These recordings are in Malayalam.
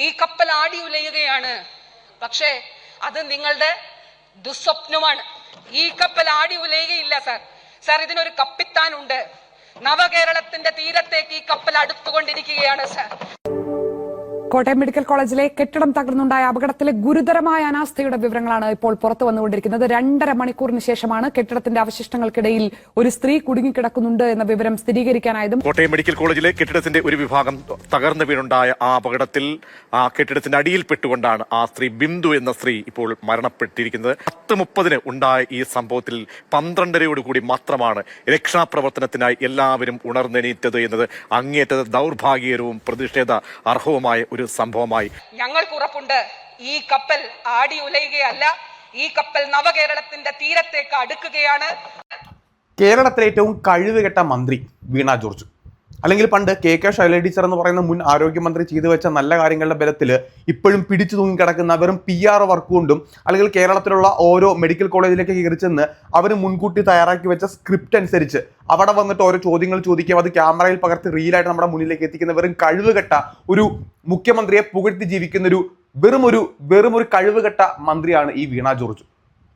ഈ കപ്പൽ ആടി ഉലയുകയാണ്. പക്ഷേ അത് നിങ്ങളുടെ ദുസ്വപ്നമാണ്. ഈ കപ്പൽ ആടി ഉലയുകയില്ല സർ. സർ ഇതിനൊരു കപ്പിത്താനുണ്ട്. നവകേരളത്തിന്റെ തീരത്തേക്ക് ഈ കപ്പൽ അടുത്തുകൊണ്ടിരിക്കുകയാണ് സാർ. കോട്ടയം മെഡിക്കൽ കോളേജിലെ കെട്ടിടം തകർന്നുണ്ടായ അപകടത്തിലെ ഗുരുതരമായ അനാസ്ഥയുടെ വിവരങ്ങളാണ് ഇപ്പോൾ പുറത്തു വന്നുകൊണ്ടിരിക്കുന്നത്. രണ്ടര മണിക്കൂറിന് ശേഷമാണ് കെട്ടിടത്തിന്റെ അവശിഷ്ടങ്ങൾക്കിടയിൽ ഒരു സ്ത്രീ കുടുങ്ങിക്കിടക്കുന്നുണ്ട് എന്ന വിവരം സ്ഥിരീകരിക്കാനായതും കോട്ടയം മെഡിക്കൽ കോളേജിലെ കെട്ടിടത്തിന്റെ ഒരു വിഭാഗം തകർന്നു വീണുണ്ടായ ആ അപകടത്തിൽ ആ കെട്ടിടത്തിന്റെ അടിയിൽ പെട്ടുകൊണ്ടാണ് ആ സ്ത്രീ ബിന്ദു എന്ന സ്ത്രീ ഇപ്പോൾ മരണപ്പെട്ടിരിക്കുന്നത്. പത്ത് മുപ്പതിന് ഉണ്ടായ ഈ സംഭവത്തിൽ പന്ത്രണ്ടരയോട് കൂടി മാത്രമാണ് രക്ഷാപ്രവർത്തനത്തിനായി എല്ലാവരും ഉണർന്നെണീറ്റത് എന്നത് അങ്ങേറ്റത് ദൗർഭാഗ്യകരവും പ്രതിഷേധ അർഹവുമായ ഒരു സംഭവമായി. ഞങ്ങൾക്ക് ഉറപ്പുണ്ട്. ഈ കപ്പൽ ആടി ഉലയുകയല്ല. ഈ കപ്പൽ നവകേരളത്തിന്റെ തീരത്തേക്ക് അടുക്കുകയാണ്. കേരളത്തിലെ ഏറ്റവും കഴിവുകെട്ട മന്ത്രി വീണ ജോർജ്. അല്ലെങ്കിൽ പണ്ട് കെ കെ ശൈല ടീച്ചർ എന്ന് പറയുന്ന മുൻ ആരോഗ്യമന്ത്രി ചെയ്തു വെച്ച നല്ല കാര്യങ്ങളുടെ ബലത്തിൽ ഇപ്പോഴും പിടിച്ചു തൂങ്ങി കിടക്കുന്ന വെറും പി ആർ വർക്ക് കൊണ്ടും അല്ലെങ്കിൽ കേരളത്തിലുള്ള ഓരോ മെഡിക്കൽ കോളേജിലേക്ക് കയറി ചെന്ന് അവർ മുൻകൂട്ടി തയ്യാറാക്കി വെച്ച സ്ക്രിപ്റ്റ് അനുസരിച്ച് അവിടെ വന്നിട്ട് ഓരോ ചോദ്യങ്ങൾ ചോദിക്കുക അത് ക്യാമറയിൽ പകർത്തി റീലായിട്ട് നമ്മുടെ മുന്നിലേക്ക് എത്തിക്കുന്ന വെറും കഴിവുകെട്ട ഒരു മുഖ്യമന്ത്രിയെ പുകഴ്ത്തി ജീവിക്കുന്ന ഒരു വെറും ഒരു വെറും ഒരു കഴിവുകെട്ട മന്ത്രിയാണ് ഈ വീണ ജോർജ്.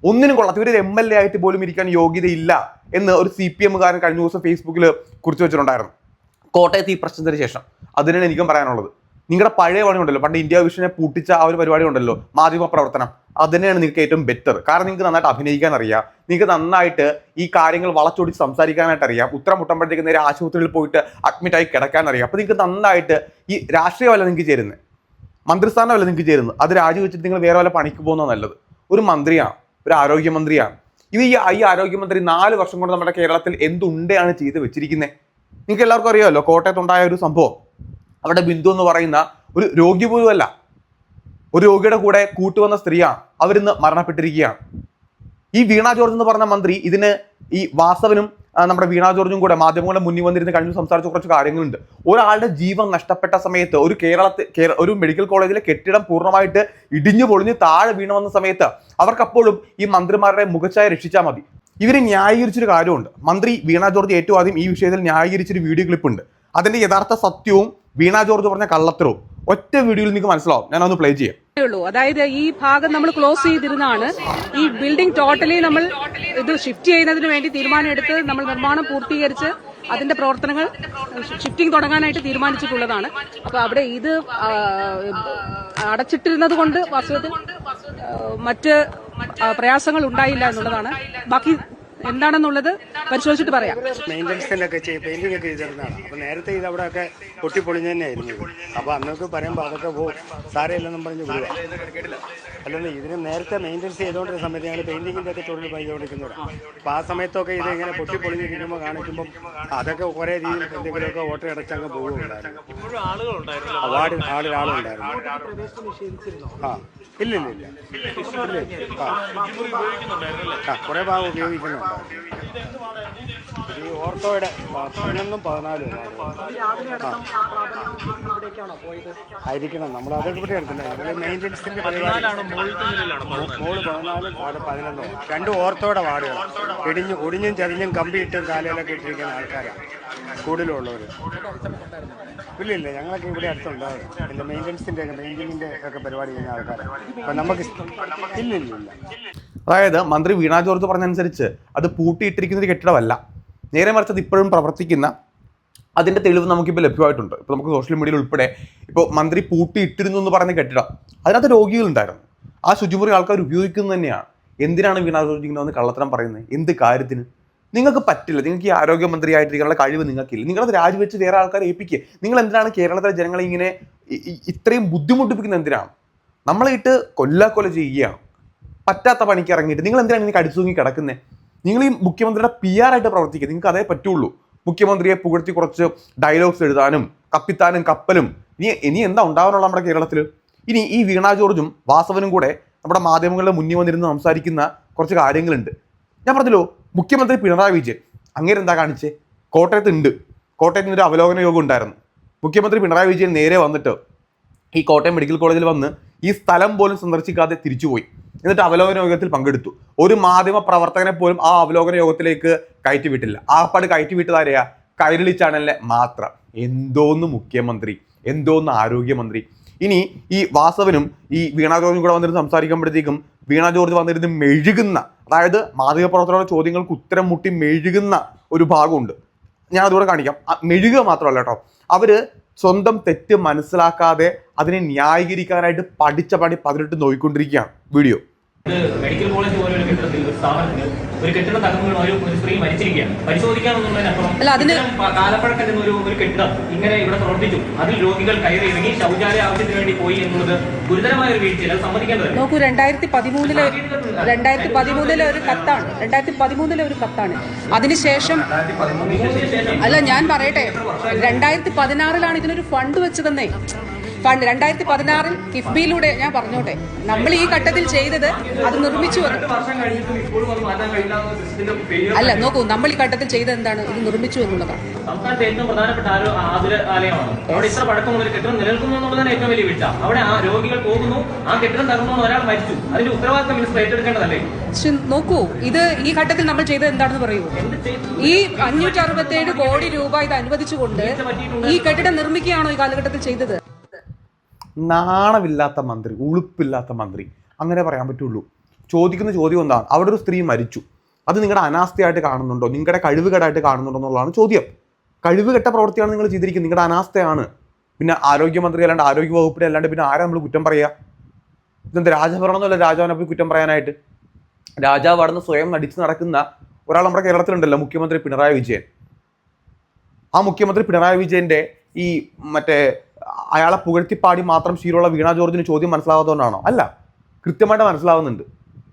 ഒന്നിനും കൊള്ളാത്ത ഇവർ എം എൽ എ ആയിട്ട് പോലും ഇരിക്കാൻ യോഗ്യതയില്ല എന്ന് ഒരു സി പി എമ്മുകാരൻ കഴിഞ്ഞ ദിവസം ഫേസ്ബുക്കിൽ കുറിച്ച് വെച്ചിട്ടുണ്ടായിരുന്നു. കോട്ടയത്ത് ഈ പ്രശ്നത്തിന് ശേഷം. അതിനാണ് എനിക്കും പറയാനുള്ളത്. നിങ്ങളുടെ പഴയ പണി ഉണ്ടല്ലോ. പണ്ട് ഇന്ത്യ വിഷനെ പൂട്ടിച്ച ആ ഒരു പരിപാടി ഉണ്ടല്ലോ. മാധ്യമ പ്രവർത്തനം. അതിനെയാണ് നിങ്ങൾക്ക് ഏറ്റവും ബെറ്റർ കാരണം നിങ്ങൾക്ക് നന്നായിട്ട് അഭിനയിക്കാൻ അറിയാം നിങ്ങൾക്ക് നന്നായിട്ട് ഈ കാര്യങ്ങൾ വളച്ചൊടിച്ച് സംസാരിക്കാനായിട്ട് അറിയാം ഉത്തരം മുട്ടുമ്പോഴത്തേക്ക് നേരെ ആശുപത്രിയിൽ പോയിട്ട് അഡ്മിറ്റ് ആയി കിടക്കാൻ അറിയാം അപ്പോൾ നിങ്ങൾക്ക് നന്നായിട്ട് ഈ രാഷ്ട്രീയമല്ല നിങ്ങൾക്ക് ചേരുന്നത് മന്ത്രിസ്ഥാനമല്ല നിങ്ങൾക്ക് ചേരുന്നത് അത് രാജിവെച്ചിട്ട് നിങ്ങൾ വേറെ വല്ല പണിക്ക് പോകുന്നത് നല്ലത്. ഒരു മന്ത്രിയാണ്. ഒരു ആരോഗ്യമന്ത്രിയാണ്. ഇത് ഈ ഈ ആരോഗ്യമന്ത്രി നാല് വർഷം കൊണ്ട് നമ്മുടെ കേരളത്തിൽ എന്തുണ്ടാണ് ചെയ്ത് വെച്ചിരിക്കുന്നത് നിങ്ങൾക്ക് എല്ലാവർക്കും അറിയാമല്ലോ കോട്ടയത്തുണ്ടായ ഒരു സംഭവം. അവിടെ ബിന്ദു എന്ന് പറയുന്ന ഒരു രോഗി പോലും അല്ല. ഒരു രോഗിയുടെ കൂടെ കൂട്ടുവന്ന സ്ത്രീയാണ്. അവരിന്ന് മരണപ്പെട്ടിരിക്കുകയാണ്. ഈ വീണ ജോർജ് എന്ന് പറഞ്ഞ മന്ത്രി ഇതിന് ഈ വാസവനും നമ്മുടെ വീണ ജോർജും കൂടെ മാധ്യമങ്ങളുടെ മുന്നിൽ വന്നിരുന്ന് കഴിഞ്ഞു സംസാരിച്ച കുറച്ച് കാര്യങ്ങളുണ്ട്. ഒരാളുടെ ജീവൻ നഷ്ടപ്പെട്ട സമയത്ത് ഒരു കേരളത്തിൽ കേര- ഒരു മെഡിക്കൽ കോളേജിലെ കെട്ടിടം പൂർണമായിട്ട് ഇടിഞ്ഞു പൊളിഞ്ഞ് താഴെ വീണു വന്ന സമയത്ത് അവർക്കപ്പോഴും ഈ മന്ത്രിമാരുടെ മുഖച്ഛായ രക്ഷിച്ചാൽ മതി. ഇവർ ന്യായീകരിച്ചൊരു കാര്യമുണ്ട്. മന്ത്രി വീണ ജോർജ് ഏറ്റവും ആദ്യം ഈ വിഷയത്തിൽ ന്യായീകരിച്ചൊരു വീഡിയോ ക്ലിപ്പ് ഉണ്ട് അതിന്റെ യഥാർത്ഥ സത്യവും വീണ ജോർജ് പറഞ്ഞ കള്ളത്തരവും ഒറ്റ വീഡിയോയിൽ നിങ്ങൾക്ക് മനസ്സിലാവും. ഞാൻ ഒന്ന് പ്ലേ ചെയ്യാം അതായത് ഈ ഭാഗം നമ്മൾ ക്ലോസ് ചെയ്തിരുന്നാണ് ഈ ബിൽഡിംഗ് ടോട്ടലി നമ്മൾ ഇത് ഷിഫ്റ്റ് ചെയ്യുന്നതിന് വേണ്ടി തീരുമാനമെടുത്ത് നമ്മൾ നിർമ്മാണം പൂർത്തീകരിച്ച് അതിന്റെ പ്രവർത്തനങ്ങൾ ഷിഫ്റ്റിംഗ് തുടങ്ങാനായിട്ട് തീരുമാനിച്ചിട്ടുള്ളതാണ്. അപ്പൊ അവിടെ ഇത് അടച്ചിട്ടിരുന്നത് കൊണ്ട് വാസ്തവത്തിൽ മറ്റ് പ്രയാസങ്ങൾ ഉണ്ടായില്ല എന്നുള്ളതാണ്. ബാക്കി എന്താണെന്നുള്ളത് പരിശോധിച്ചിട്ട് പറയാം. മെയിന്റനൻസിന്റെ ഒക്കെ പെയിന്റിംഗ് ഒക്കെ ചെയ്തിരുന്നതാണ്. അപ്പോൾ നേരത്തെ ഇത് അവിടെ ഒക്കെ പൊട്ടിപ്പൊളിഞ്ഞ് തന്നെയായിരുന്നു ഇത്. അപ്പോൾ അന്നൊക്കെ പറയുമ്പോൾ അതൊക്കെ പോകും സാരമില്ലെന്നും പറഞ്ഞ് വിടുക. അല്ലെന്ന് ഇതിന് നേരത്തെ മെയിന്റനൻസ് ചെയ്തുകൊണ്ടിരുന്ന സമയത്ത് ഞങ്ങൾ പെയിന്റിങ്ങിന്റെ ഒക്കെ തൊഴിൽ ചെയ്തുകൊണ്ടിരിക്കുന്നവരാണ് അപ്പോൾ ആ സമയത്തൊക്കെ ഇത് ഇങ്ങനെ പൊട്ടിപ്പൊളിഞ്ഞിരിക്കുമ്പോൾ കാണിക്കുമ്പോൾ അതൊക്കെ കുറേ രീതിയിൽ എന്തെങ്കിലുമൊക്കെ ഓട്ടോ അടച്ചങ്ങ് പോകുന്നുണ്ടായിരുന്നു വാർഡ് ആളിൽ ആളുണ്ടായിരുന്നു. ആ ഇല്ല ഇല്ല ഇല്ല ആ കുറെ ഭാഗം ഉപയോഗിക്കുന്നുണ്ടായിരുന്നു. ഈ ഓർത്തോയുടെ പതിനൊന്നും പതിനാലും ആയിരിക്കണം നമ്മൾ അതൊക്കെ ഇവിടെ എടുത്തില്ല. നമ്മൾ മെയിന്റനൻസിന്റെ മോൾ പതിനാലും താഴെ പതിനൊന്നും. രണ്ട് ഓർത്തോയുടെ വാർഡുകൾ ഇടിഞ്ഞു ഒടിഞ്ഞും ചരിഞ്ഞും കമ്പിയിട്ടും കാലയിലൊക്കെ ഇട്ടിരിക്കുന്ന ആൾക്കാരാണ് കൂടുതലുള്ളവർ ഇല്ല ഇല്ല ഞങ്ങളൊക്കെ ഇവിടെ അടുത്തുണ്ടാവും എന്റെ മെയിന്റനൻസിന്റെ ഒക്കെ മെയിന്റനിങ്ങിന്റെ ഒക്കെ പരിപാടി ചെയ്യുന്ന ആൾക്കാരാണ് അപ്പം നമുക്ക് ഇല്ല ഇല്ല ഇല്ല അതായത് മന്ത്രി വീണാ ജോർജ് പറഞ്ഞനുസരിച്ച് അത് പൂട്ടിയിട്ടിരിക്കുന്ന ഒരു കെട്ടിടമല്ല. നേരെ മറിച്ച് അത് ഇപ്പോഴും പ്രവർത്തിക്കുന്ന അതിന്റെ തെളിവ് നമുക്കിപ്പോൾ ലഭ്യമായിട്ടുണ്ട്. ഇപ്പോൾ നമുക്ക് സോഷ്യൽ മീഡിയയിൽ ഉൾപ്പെടെ ഇപ്പോൾ മന്ത്രി പൂട്ടിയിട്ടിരുന്നു എന്ന് പറയുന്ന കെട്ടിടം അതിനകത്ത് രോഗികളുണ്ടായിരുന്നു ആ ശുചിമുറി ആൾക്കാർ ഉപയോഗിക്കുന്നത് തന്നെയാണ്. എന്തിനാണ് വീണാ ജോർജ് ഇങ്ങനെ വന്ന് കള്ളത്തരം പറയുന്നത്? എന്ത് കാര്യത്തിന്? നിങ്ങൾക്ക് പറ്റില്ല. നിങ്ങൾക്ക് ഈ ആരോഗ്യമന്ത്രിയായിട്ടിരിക്കാനുള്ള കഴിവ് നിങ്ങൾക്കില്ല. നിങ്ങളത് രാജിവെച്ച് വേറെ ആൾക്കാരെ ഏൽപ്പിക്കുക. നിങ്ങൾ എന്തിനാണ് കേരളത്തിലെ ജനങ്ങളെ ഇങ്ങനെ ഇത്രയും ബുദ്ധിമുട്ടിപ്പിക്കുന്നത്? എന്തിനാണ്? നമ്മളെ ഇട്ട് കൊല്ലാക്കൊല ചെയ്യുകയാണ്. പറ്റാത്ത പണിക്ക് ഇറങ്ങിയിട്ട് നിങ്ങൾ എന്തിനാണ് ഇങ്ങനെ കടിച്ചു കിടക്കുന്നത് നിങ്ങൾ ഈ മുഖ്യമന്ത്രിയുടെ പി ആർ ആയിട്ട് പ്രവർത്തിക്കുക. നിങ്ങൾക്ക് അതേ പറ്റുള്ളൂ. മുഖ്യമന്ത്രിയെ പുകഴ്ത്തി കുറച്ച് ഡയലോഗ്സ് എഴുതാനും കപ്പിത്താനും കപ്പലും. ഇനി ഇനി എന്താ ഉണ്ടാവാനുള്ള നമ്മുടെ കേരളത്തിൽ ഇനി ഈ വീണ ജോർജും വാസവനും കൂടെ നമ്മുടെ മാധ്യമങ്ങളുടെ മുന്നിൽ വന്നിരുന്ന് സംസാരിക്കുന്ന കുറച്ച് കാര്യങ്ങളുണ്ട്. ഞാൻ പറഞ്ഞല്ലോ മുഖ്യമന്ത്രി പിണറായി വിജയൻ. അങ്ങനെ എന്താ കാണിച്ചേ? കോട്ടയത്ത് ഉണ്ട്. കോട്ടയത്ത് ഒരു അവലോകന യോഗം ഉണ്ടായിരുന്നു. മുഖ്യമന്ത്രി പിണറായി വിജയൻ നേരെ വന്നിട്ട് ഈ കോട്ടയം മെഡിക്കൽ കോളേജിൽ വന്ന് ഈ സ്ഥലം പോലും സന്ദർശിക്കാതെ തിരിച്ചുപോയി. എന്നിട്ട് അവലോകന യോഗത്തിൽ പങ്കെടുത്തു. ഒരു മാധ്യമ പ്രവർത്തകനെ പോലും ആ അവലോകന യോഗത്തിലേക്ക് കയറ്റി വിട്ടില്ല. ആപ്പാട് പാട് കയറ്റി വിട്ടതാരെയാ കൈരളി ചാനലിനെ മാത്രം. എന്തോന്ന് മുഖ്യമന്ത്രി എന്തോന്ന് ആരോഗ്യമന്ത്രി. ഇനി ഈ വാസവനും ഈ വീണ ജോർജും കൂടെ വന്നിരുന്ന് സംസാരിക്കുമ്പോഴത്തേക്കും വീണ ജോർജ് വന്നിരുന്ന് മെഴുകുന്ന അതായത് മാധ്യമപ്രവർത്തകരുടെ ചോദ്യങ്ങൾക്ക് ഉത്തരം മുട്ടി മെഴുകുന്ന ഒരു ഭാഗമുണ്ട്. ഞാൻ അതുകൂടെ കാണിക്കാം. മെഴുകുക മാത്രമല്ല കേട്ടോ. അവർ സ്വന്തം തെറ്റ് മനസ്സിലാക്കാതെ അതിനെ ന്യായീകരിക്കാനായിട്ട് പഠിച്ച പണി പതിനെട്ട് നോയിക്കൊണ്ടിരിക്കുകയാണ്. വീഡിയോ. മെഡിക്കൽ കോളേജ് പോലെ ഒരു കെട്ടിടത്തിൽ ഒരു സ്ഥാപനത്തിൽ ഒരു കെട്ടിടം തകർന്നു ഒരു ഒരു സ്ത്രീ മരിച്ചിരിക്കുകയാണ്. പരിശോധിക്കാമെന്നുള്ളതിനപ്പുറം കാലപ്പഴക്കം ഒരു ഒരു കെട്ടിടം ഇങ്ങനെ ഇവിടെ പ്രവർത്തിച്ചു. അതിൽ രോഗികൾ കയറി ഇറങ്ങി ശൗചാലയ ആവശ്യത്തിന് വേണ്ടി പോയി എന്നുള്ളത് ഗുരുതരമായ ഒരു വീഴ്ചയിൽ അത് സമ്മതിക്കേണ്ടത് നോക്കൂ രണ്ടായിരത്തി പതിമൂന്നിലെ രണ്ടായിരത്തി പതിമൂന്നിലെ ഒരു കത്താണ്. രണ്ടായിരത്തി പതിമൂന്നിലെ ഒരു കത്താണ്. അതിനുശേഷം അല്ല ഞാൻ പറയട്ടെ. രണ്ടായിരത്തി പതിനാറിലാണ് ഇതിനൊരു ഫണ്ട് വെച്ചതെന്നേ. ഫണ്ട്. രണ്ടായിരത്തി പതിനാറിൽ കിഫ്ബിയിലൂടെ ഞാൻ പറഞ്ഞോട്ടെ നമ്മൾ ഈ ഘട്ടത്തിൽ ചെയ്തത് അത് നിർമ്മിച്ചു അല്ല നോക്കൂ നമ്മൾ ഈ ഘട്ടത്തിൽ ചെയ്തത് എന്താണ്? ഇത് നിർമ്മിച്ചു എന്നുള്ളതാണ്. സംസ്ഥാനത്തെ ഏറ്റവും പ്രധാനപ്പെട്ട ആലയമാണ്. അവിടെ ഇത്ര പഴക്കമുള്ള ഒരു കെട്ടിടം നിലനിൽക്കുന്നു എന്നുള്ളതാണ് ഏറ്റവും വലിയ വീഴ്ച അവിടെ ആ രോഗികൾ പോകുന്നു ആ കെട്ടിടം തകർന്നു ഒരാൾ മരിച്ചു. അതിന്റെ ഉത്തരവാദിത്തം മിനിസ്റ്റർ ഏറ്റെടുക്കേണ്ടതല്ലേ? പക്ഷെ നോക്കൂ ഇത് ഈ ഘട്ടത്തിൽ നമ്മൾ ചെയ്തത് എന്താണെന്ന് പറയൂ. ഈ അഞ്ഞൂറ്റി അറുപത്തേഴ് കോടി രൂപ ഇത് അനുവദിച്ചുകൊണ്ട് ഈ കെട്ടിടം നിർമ്മിക്കുകയാണോ ഈ കാലഘട്ടത്തിൽ ചെയ്തത്? നാണമില്ലാത്ത മന്ത്രി ഉളുപ്പില്ലാത്ത മന്ത്രി. അങ്ങനെ പറയാൻ പറ്റുള്ളൂ. ചോദിക്കുന്ന ചോദ്യം എന്താണ്? അവിടെ ഒരു സ്ത്രീ മരിച്ചു. അത് നിങ്ങളുടെ അനാസ്ഥയായിട്ട് കാണുന്നുണ്ടോ? നിങ്ങളുടെ കഴിവുകേടായിട്ട് കാണുന്നുണ്ടോ എന്നുള്ളതാണ് ചോദ്യം. കഴിവുകെട്ട പ്രവൃത്തിയാണ് നിങ്ങൾ ചെയ്തിരിക്കുന്നത്. നിങ്ങളുടെ അനാസ്ഥയാണ്. പിന്നെ ആരോഗ്യമന്ത്രി അല്ലാണ്ട് ആരോഗ്യ വകുപ്പിനെ അല്ലാണ്ട് പിന്നെ ആരാ നമ്മൾ കുറ്റം പറയുക ഇതെന്താ എന്നല്ല രാജാവിനെ പോയി കുറ്റം പറയാനായിട്ട്? രാജാവ് അവിടെ നിന്ന് സ്വയം നടിച്ച് നടക്കുന്ന ഒരാൾ നമ്മുടെ കേരളത്തിലുണ്ടല്ലോ മുഖ്യമന്ത്രി പിണറായി വിജയൻ. ആ മുഖ്യമന്ത്രി പിണറായി വിജയന്റെ ഈ മറ്റേ അയാളെ പുകഴ്ത്തിപ്പാടി മാത്രം ശീലമുള്ള വീണ ജോർജിന് ചോദ്യം മനസ്സിലാവാത്തതുകൊണ്ടാണോ? അല്ല. കൃത്യമായിട്ട് മനസ്സിലാവുന്നുണ്ട്.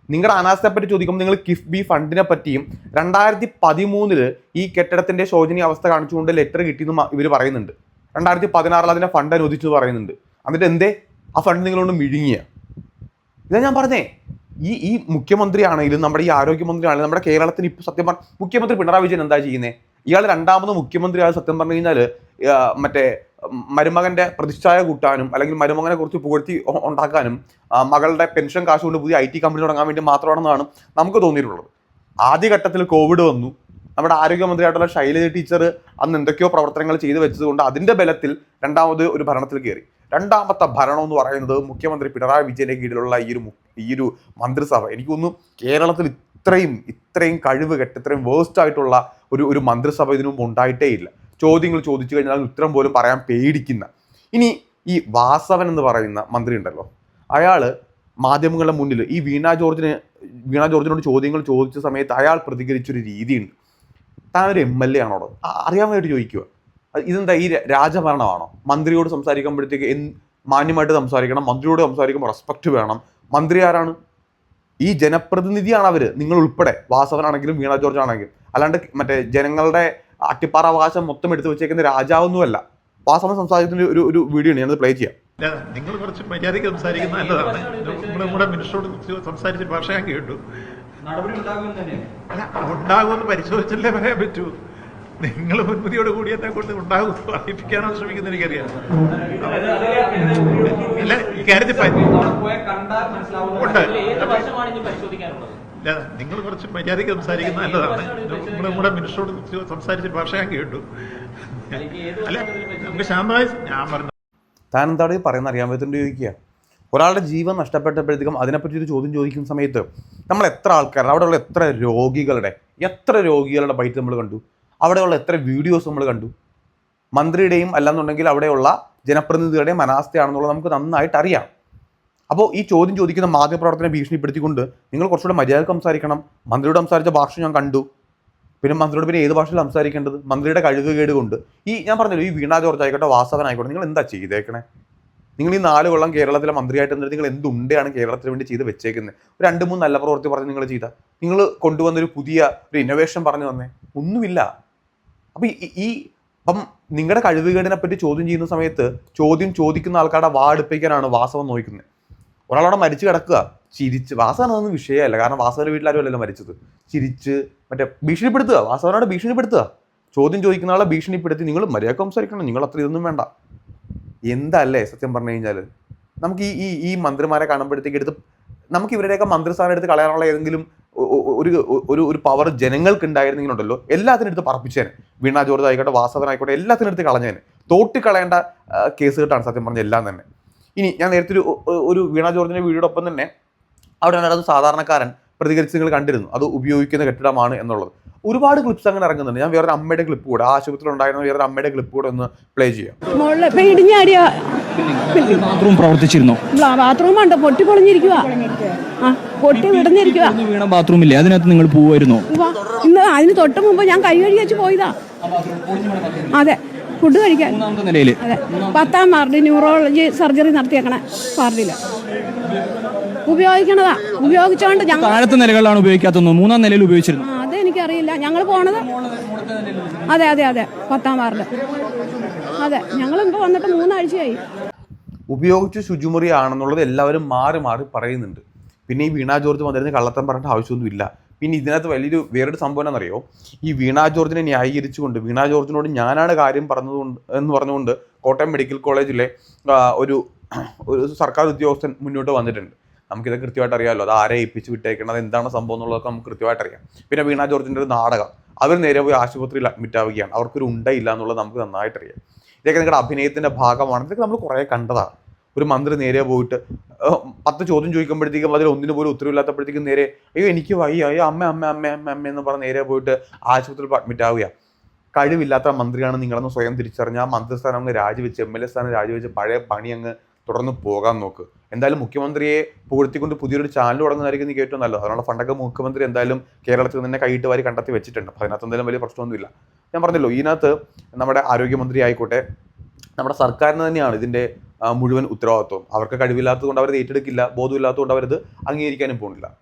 നിങ്ങളുടെ അനാസ്ഥയെ പറ്റി ചോദിക്കുമ്പോൾ നിങ്ങൾ കിഫ്ബി ഫണ്ടിനെ പറ്റിയും രണ്ടായിരത്തി പതിമൂന്നിൽ ഈ കെട്ടിടത്തിന്റെ ശോചനീയ അവസ്ഥ കാണിച്ചുകൊണ്ട് ലെറ്റർ കിട്ടിയെന്ന് ഇവർ പറയുന്നുണ്ട്. രണ്ടായിരത്തി പതിനാറിൽ അതിനെ ഫണ്ട് അനുവദിച്ചു പറയുന്നുണ്ട്. എന്നിട്ട് എന്തേ? ആ ഫണ്ട് നിങ്ങളൊന്ന് മിഴുങ്ങിയ. ഇതാ ഞാൻ പറഞ്ഞേ. ഈ ഈ മുഖ്യമന്ത്രി ആണെങ്കിലും നമ്മുടെ ഈ ആരോഗ്യമന്ത്രി ആണെങ്കിലും നമ്മുടെ കേരളത്തിന് ഇപ്പോൾ സത്യം പറഞ്ഞ മുഖ്യമന്ത്രി പിണറായി വിജയൻ എന്താ ചെയ്യുന്നത് ഇയാൾ രണ്ടാമത് മുഖ്യമന്ത്രി ആയ സത്യം പറഞ്ഞു കഴിഞ്ഞാൽ മറ്റേ മരുമകന്റെ പ്രതിഷ്ഠായ കൂട്ടാനും അല്ലെങ്കിൽ മരുമകനെ കുറിച്ച് പുകഴ്ത്തി ഉണ്ടാക്കാനും മകളുടെ പെൻഷൻ കാശ് കൊണ്ട് പുതിയ ഐ ടി കമ്പനി തുടങ്ങാൻ വേണ്ടി മാത്രമാണെന്നാണ് നമുക്ക് തോന്നിയിട്ടുള്ളത്. ആദ്യഘട്ടത്തിൽ കോവിഡ് വന്നു. നമ്മുടെ ആരോഗ്യമന്ത്രിയായിട്ടുള്ള ശൈലജ ടീച്ചർ അന്ന് എന്തൊക്കെയോ പ്രവർത്തനങ്ങൾ ചെയ്തു വെച്ചതുകൊണ്ട് അതിന്റെ ബലത്തിൽ രണ്ടാമത് ഒരു ഭരണത്തിൽ കയറി. രണ്ടാമത്തെ ഭരണം എന്ന് പറയുന്നത് മുഖ്യമന്ത്രി പിണറായി വിജയന്റെ കീഴിലുള്ള ഈ ഒരു ഈ ഒരു മന്ത്രിസഭ. എനിക്ക് തോന്നുന്നു കേരളത്തിൽ ഇത്രയും ഇത്രയും കഴിവ് കെട്ട് ഇത്രയും വേസ്റ്റ് ആയിട്ടുള്ള ഒരു ഒരു മന്ത്രിസഭ ഇതിനു മുമ്പ് ഉണ്ടായിട്ടേ ഇല്ല ചോദ്യങ്ങൾ ചോദിച്ചു കഴിഞ്ഞാൽ അതിന് ഉത്തരം പോലും പറയാൻ പേടിക്കുന്ന. ഇനി ഈ വാസവൻ എന്ന് പറയുന്ന മന്ത്രി ഉണ്ടല്ലോ അയാൾ മാധ്യമങ്ങളുടെ മുന്നിൽ ഈ വീണ ജോർജിന് വീണ ജോർജിനോട് ചോദ്യങ്ങൾ ചോദിച്ച സമയത്ത് അയാൾ പ്രതികരിച്ചൊരു രീതിയുണ്ട്. താൻ ഒരു എം എൽ എ ആണോ അറിയാൻ വേണ്ടി ചോദിക്കുക ഇതെന്താ ഈ രാജഭരണമാണോ? മന്ത്രിയോട് സംസാരിക്കുമ്പോഴത്തേക്ക് എന്ത് മാന്യമായിട്ട് സംസാരിക്കണം മന്ത്രിയോട് സംസാരിക്കുമ്പോൾ റെസ്പെക്ട് വേണം. മന്ത്രി ആരാണ്? ഈ ജനപ്രതിനിധിയാണ് അവർ നിങ്ങൾ ഉൾപ്പെടെ വാസവനാണെങ്കിലും വീണ ജോർജ് ആണെങ്കിലും അല്ലാണ്ട് മറ്റേ ജനങ്ങളുടെ അട്ടിപ്പാറ അവകാശം മൊത്തം എടുത്തു വെച്ചേക്കുന്ന രാജാവൊന്നുമല്ല. വാസവൻ സംസാരിക്കുന്ന ഒരു ഒരു വീഡിയോ ആണ് ഞാനത് പ്ലേ ചെയ്യാം. അല്ല, നിങ്ങൾ കുറച്ച് മര്യാദയ്ക്ക് സംസാരിക്കുന്ന നല്ലതാണ്. നമ്മുടെ മിനിസ്റ്ററോട് സംസാരിച്ച ഭാഷ ഞാൻ കേട്ടു. അല്ല ഉണ്ടാകുമെന്ന് പരിശോധിച്ചല്ലേ പറയാൻ പറ്റൂ. നിങ്ങൾ മുൻപതിയോട് കൂടി എന്നെ കൊണ്ട് ഉണ്ടാകും അറിയിപ്പിക്കാനാണ് ശ്രമിക്കുന്നത് എനിക്കറിയാം. അല്ല ഈ കാര്യത്തിൽ പ- ഉണ്ട്. അല്ല നിങ്ങൾ കുറച്ച് മര്യാദയ്ക്ക് സംസാരിക്കുന്നത് നല്ലതാണ്. നമ്മൾ നമ്മുടെ മിനിസ്റ്ററോട് സംസാരിച്ച ഭാഷ ഞാൻ കേട്ടു അല്ല നമുക്ക് ശാന്തമായി ഞാൻ പറഞ്ഞു താൻ എന്താണ് പറയുന്ന പറയുന്നത് അറിയാൻ പറ്റുന്നുണ്ട് ചോദിക്കുക? ഒരാളുടെ ജീവൻ നഷ്ടപ്പെട്ടപ്പോഴത്തേക്കും അതിനെപ്പറ്റി ഒരു ചോദ്യം ചോദിക്കുന്ന സമയത്ത് നമ്മൾ എത്ര ആൾക്കാർ അവിടെയുള്ള എത്ര രോഗികളുടെ എത്ര രോഗികളുടെ ബൈറ്റ് നമ്മൾ കണ്ടു? അവിടെയുള്ള എത്ര വീഡിയോസ് നമ്മൾ കണ്ടു? മന്ത്രിയുടെയും അല്ലാന്നുണ്ടെങ്കിൽ അവിടെയുള്ള ജനപ്രതിനിധികളുടെയും അനാസ്ഥയാണെന്നുള്ളത് നമുക്ക് നന്നായിട്ട് അറിയാം. അപ്പോൾ ഈ ചോദ്യം ചോദിക്കുന്ന മാധ്യമപ്രവർത്തനെ ഭീഷണിപ്പെടുത്തിക്കൊണ്ട് നിങ്ങൾ കുറച്ചുകൂടെ മര്യാദ സംസാരിക്കണം. മന്ത്രിയോട് സംസാരിച്ച ഭാഷ ഞാൻ കണ്ടു. പിന്നെ മന്ത്രിയോട് പിന്നെ ഏത് ഭാഷയിൽ സംസാരിക്കേണ്ടത്? മന്ത്രിയുടെ കഴിവുകേട് കൊണ്ട് ഈ ഞാൻ പറഞ്ഞല്ലോ ഈ വീണ ജോർജ് ആയിക്കോട്ടെ വാസവൻ ആയിക്കോട്ടെ നിങ്ങൾ എന്താ ചെയ്തേക്കണേ? നിങ്ങൾ ഈ നാല് കൊള്ളം കേരളത്തിലെ മന്ത്രിയായിട്ട് എന്നിട്ട് നിങ്ങൾ എന്തുണ്ടാണ് കേരളത്തിന് വേണ്ടി ചെയ്ത് വെച്ചേക്കുന്നത് ഒരു രണ്ട് മൂന്ന് നല്ല പ്രവൃത്തി പറഞ്ഞ് നിങ്ങൾ ചെയ്ത. നിങ്ങൾ കൊണ്ടുവന്നൊരു പുതിയ ഒരു ഇന്നോവേഷൻ പറഞ്ഞു തന്നേ ഒന്നുമില്ല. അപ്പം ഈ- അപ്പം നിങ്ങളുടെ കഴിവുകേടിനെ പറ്റി ചോദ്യം ചെയ്യുന്ന സമയത്ത് ചോദ്യം ചോദിക്കുന്ന ആൾക്കാരുടെ വാടിപ്പിക്കാനാണ് വാസവൻ നോക്കുന്നത്. ഒരാളവിടെ മരിച്ചു കിടക്കുക. ചിരിച്ച് വാസവനൊന്നും വിഷയമല്ല. കാരണം വാസവന്റെ വീട്ടിലാരും അല്ലല്ലോ മരിച്ചത്. ചിരിച്ച് മറ്റേ ഭീഷണിപ്പെടുത്തുക. വാസവനോട് ഭീഷണിപ്പെടുത്തുക. ചോദ്യം ചോദിക്കുന്ന ആളെ ഭീഷണിപ്പെടുത്തി നിങ്ങൾ മര്യാദ സംസാരിക്കണം. നിങ്ങൾ അത്ര ഇതൊന്നും വേണ്ട. എന്തല്ലേ സത്യം പറഞ്ഞു കഴിഞ്ഞാൽ? നമുക്ക് ഈ ഈ ഈ മന്ത്രിമാരെ കാണുമ്പോഴത്തേക്ക് എടുത്ത് നമുക്ക് ഇവരുടെയൊക്കെ മന്ത്രിസ്ഥാനം എടുത്ത് കളയാനുള്ള ഏതെങ്കിലും ഒരു ഒരു ഒരു പവർ ജനങ്ങൾക്ക് ഉണ്ടായിരുന്നെങ്കിലുണ്ടല്ലോ എല്ലാത്തിനും എടുത്ത് പറപ്പിച്ചേനെ. വീണ ജോർജ് ആയിക്കോട്ടെ വാസവൻ ആയിക്കോട്ടെ എല്ലാത്തിനും എടുത്ത് കളഞ്ഞേനെ. തോട്ടി കളയേണ്ട കേസ് കേട്ടാണ് സത്യം പറഞ്ഞ എല്ലാം തന്നെ. ഇനി ഞാൻ നേരത്തെ ഒരു ഒരു വീണ ജോർജിന്റെ വീടിനൊപ്പം തന്നെ അവിടെ നടന്നത് സാധാരണക്കാരൻ പ്രതികരിച്ച് നിങ്ങൾ കണ്ടിരുന്നു. അത് ഉപയോഗിക്കുന്ന കെട്ടിടമാണ് എന്നുള്ളത്. ഒരുപാട് ക്ലിപ്സ് അങ്ങനെ ഇറങ്ങുന്നുണ്ട്. ഞാൻ വേറൊരു അമ്മയുടെ ക്ലിപ്പ് കൂടെ ആ ആശുപത്രിയിൽ ഉണ്ടായിരുന്ന വേറൊരു അമ്മയുടെ ക്ലിപ്പ് കൂടെ ഒന്ന് പ്ലേ ചെയ്യാം. ബാത്റൂം പ്രവർത്തിച്ചിരുന്നു. ബാത്റൂം ഉണ്ട് പൊട്ടി പൊളിഞ്ഞിരിക്കുക ആ പൊട്ടി വിടഞ്ഞിരിക്കുക ഒന്ന് വീണ ബാത്റൂം ഇല്ലേ? അതിനകത്ത് നിങ്ങൾ പോവായിരുന്നു? ഇന്ന് അതിന് തൊട്ട് മുമ്പ് ഞാൻ കൈ കഴുകി വെച്ച് പോയതാ. അതെ. ഫുഡ് കഴിക്കാൻ. മൂന്നാമത്തെ നിലയിൽ അതെ. പത്താം വാർഡ് ന്യൂറോളജി സർജറി നടത്തിയേക്കണ വാർഡിൽ. ഉപയോഗിക്കണതാ. ഉപയോഗിച്ചോണ്ട് ഞങ്ങൾ താഴത്തെ നിലകളിലാണ് ഉപയോഗിക്കാത്തത് മൂന്നാം നിലയിൽ ഉപയോഗിച്ചിരുന്നു. അത് എനിക്കറിയില്ല ഞങ്ങൾ പോണത് അതെ അതെ അതെ. പത്താം വാർഡ്. അതെ ഞങ്ങൾ ഞങ്ങളിപ്പോ വന്നിട്ട് മൂന്നാഴ്ചയായി. ഉപയോഗിച്ച് ശുചിമുറി ആണെന്നുള്ളത് എല്ലാവരും മാറി മാറി പറയുന്നുണ്ട്. പിന്നെ ഈ വീണ ജോർജ് വന്നിരുന്ന് കള്ളത്തം പറഞ്ഞിട്ട് ആവശ്യമൊന്നുമില്ല. പിന്നെ ഇതിനകത്ത് വലിയൊരു വേറൊരു സംഭവം എന്നറിയോ ഈ വീണ ജോർജിനെ ന്യായീകരിച്ചുകൊണ്ട് വീണ ജോർജിനോട് ഞാനാണ് കാര്യം പറഞ്ഞതുകൊണ്ട് എന്ന് പറഞ്ഞുകൊണ്ട് കോട്ടയം മെഡിക്കൽ കോളേജിലെ ഒരു ഒരു സർക്കാർ ഉദ്യോഗസ്ഥൻ മുന്നോട്ട് വന്നിട്ടുണ്ട്. നമുക്കിത് കൃത്യമായിട്ട് അറിയാമല്ലോ. അത് ആരെ ഏൽപ്പിച്ച് വിട്ടേക്കണത് എന്താണ് സംഭവം എന്നുള്ളതൊക്കെ നമുക്ക് കൃത്യമായിട്ട് അറിയാം. പിന്നെ വീണ ജോർജിന്റെ ഒരു നാടകം. അവർ നേരെ പോയി ആശുപത്രിയിൽ അഡ്മിറ്റ് ആവുകയാണ്. അവർക്കൊരു ഉണ്ടയില്ല എന്നുള്ളത് നമുക്ക് നന്നായിട്ട് അറിയാം ഇതൊക്കെ നിങ്ങളുടെ അഭിനയത്തിന്റെ ഭാഗമാണ്. ഇതൊക്കെ നമ്മൾ കുറേ കണ്ടതാണ്. ഒരു മന്ത്രി നേരെ പോയിട്ട് പത്ത് ചോദ്യം ചോദിക്കുമ്പോഴത്തേക്കും അതിൽ ഒന്നിനു പോലും ഉത്തരവില്ലാത്തപ്പോഴത്തേക്കും നേരെ അയ്യോ എനിക്ക് വയ്യ അയ്യോ അമ്മ അമ്മ അമ്മ അമ്മ അമ്മ എന്ന് പറഞ്ഞ് നേരെ പോയിട്ട് ആശുപത്രിയിൽ അഡ്മിറ്റ് ആവുക. കഴിവില്ലാത്ത മന്ത്രിയാണ് നിങ്ങളെന്ന് സ്വയം തിരിച്ചറിഞ്ഞ് ആ മന്ത്രിസ്ഥാനം അങ്ങ് രാജിവെച്ച് എം എൽ എ സ്ഥാനം രാജിവെച്ച് പഴയ പണി അങ്ങ് തുടർന്ന് പോകാൻ നോക്ക്. എന്തായാലും മുഖ്യമന്ത്രിയെ പുകഴ്ത്തിക്കൊണ്ട് പുതിയൊരു ചാനൽ തുടങ്ങുന്നതായിരിക്കും എനിക്ക് ഏറ്റവും നല്ലത്. അതിനുള്ള ഫണ്ടൊക്കെ മുഖ്യമന്ത്രി എന്തായാലും കേരളത്തിൽ തന്നെ കൈയിട്ട് വാരി കണ്ടെത്തി വെച്ചിട്ടുണ്ട്. അപ്പോൾ അതിനകത്ത് എന്തായാലും വലിയ പ്രശ്നമൊന്നുമില്ല. ഞാൻ പറഞ്ഞല്ലോ ഇതിനകത്ത് നമ്മുടെ ആരോഗ്യമന്ത്രി ആയിക്കോട്ടെ നമ്മുടെ സർക്കാരിന് തന്നെയാണ് ഇതിന്റെ ആ, മുഴുവൻ ഉത്തരവാദിത്വം. അവർക്ക് കഴിവില്ലാത്തതുകൊണ്ട് അവരത് ഏറ്റെടുക്കില്ല ബോധമില്ലാത്തതുകൊണ്ട് അവരത് അംഗീകരിക്കാനും പോകുന്നില്ല.